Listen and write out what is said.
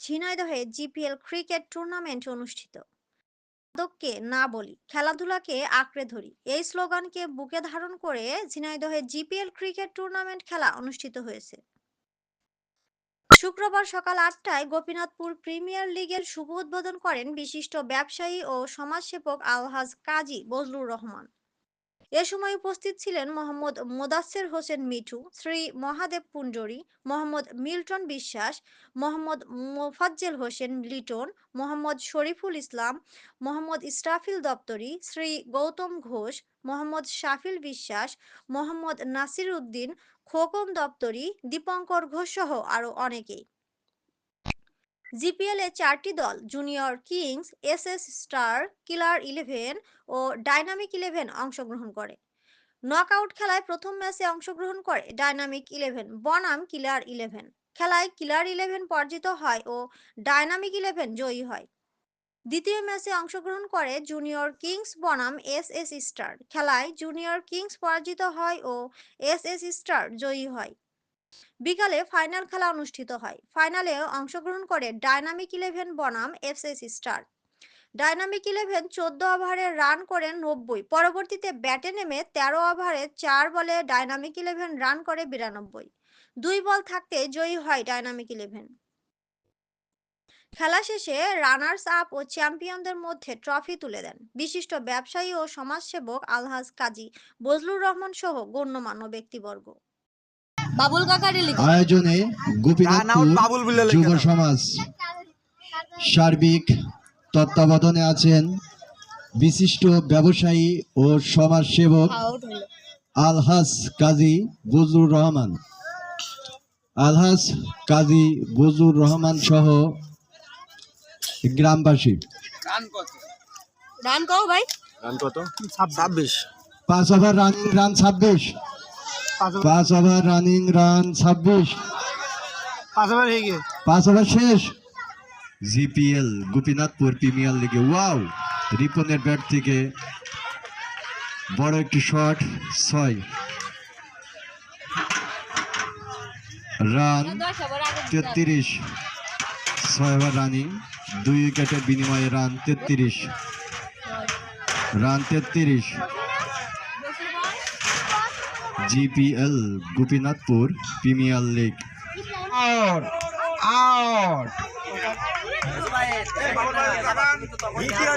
ঝিনাইদহে GPL cricket tournament অনুষ্ঠিত। মাদককে না বলি, খেলাধুলাকে আঁকড়ে ধরি। এই স্লোগানকে বুকে ধারণ করে ঝিনাইদহে জিপিএল ক্রিকেট টুর্নামেন্ট খেলা অনুষ্ঠিত হয়েছে। শুক্রবার সকাল আটটায় গোপীনাথপুর প্রিমিয়ার লিগের শুভ উদ্বোধন করেন বিশিষ্ট ব্যবসায়ী ও সমাজসেবক আলহাজ কাজী বজলুর রহমান। এ সময় উপস্থিত ছিলেন মোহাম্মদ মোদাচ্ছের হোসেন মিঠু, শ্রী মহাদেব পুঞ্জরি, মোহাম্মদ মিল্টন বিশ্বাস, মোহাম্মদ মোফাজ্জেল হোসেন লিটন, মোহাম্মদ শরীফুল ইসলাম, মোহাম্মদ ইস্টাফিল দপ্তরি, শ্রী গৌতম ঘোষ, মোহাম্মদ শাফিল বিশ্বাস, মোহাম্মদ নাসির উদ্দিন খোকন দপ্তরি, দীপঙ্কর ঘোষ সহ আরও অনেকেই। জিপিএল এ চারটি দল, junior kings, S S star, killer eleven ও ডাইনামিক ইলেভেন অংশগ্রহণ করে। নকআউট খেলায় প্রথম ম্যাচে অংশগ্রহণ করে ডাইনামিক ইলেভেন, বনাম কিলার ইলেভেন। খেলায় কিলার ইলেভেন পরাজিত হয় ও ডাইনামিক ইলেভেন জয়ী হয়। দ্বিতীয় ম্যাচে অংশগ্রহণ করে জুনিয়র কিংস, বনাম, এস এস স্টার। খেলায় জুনিয়র কিংস পরাজিত হয় ও এস এস স্টার জয়ী হয়। বিকালে ফাইনাল খেলা অনুষ্ঠিত হয়। ফাইনালে অংশগ্রহণ করে ডাইনামিক ইলেভেন বনাম এফএস স্টার ডাইনামিক ইলেভেন চোদ্দ ওভারে রান করেন নব্বই। পরবর্তীতে ব্যাটে নেমে তেরো ওভারে চার বলে ডাইনামিক ইলেভেন রান করে বিরানব্বই। দুই বল থাকতে জয়ী হয় ডাইনামিক ইলেভেন খেলা শেষে রানার্স আপ ও চ্যাম্পিয়নদের মধ্যে ট্রফি তুলে দেন। বিশিষ্ট ব্যবসায়ী ও সমাজসেবক আলহাজ কাজী বজলুর রহমান সহ গণ্যমান্য ব্যক্তিবর্গ। বাবুল কাকারি লিখে। আয়োজনে গোপীনাথপুর যুব সমাজ সার্বিক তত্ত্বাবধানে আছেন বিশিষ্ট ব্যবসায়ী ও সমাজসেবক আউট হলো। আলহাস কাজী বজরুর রহমান। আলহাস কাজী বজরুর রহমান সহ গ্রামবাসী। রান কও ভাই। রান কত? ছাব্বিশ। পাঁচ ওভার রানিং রান ছাব্বিশ। পাঁচ ওভার। রানিং রান ছাব্বিশ। পাঁচ ওভার হয়ে গিয়ে। পাঁচ ওভার শেষ। জিপিএল গোপীনাথপুর প্রিমিয়ার লিগে। ওয়াও! রিপনের ব্যাট থেকে বড় একটি শট ছয়। রান তেত্রিশ। ছয় ওভার রানিং দুই উইকেটের বিনিময়ে রান তেত্রিশ। রান তেত্রিশ। GPL Gopinathpur premier league. Out out video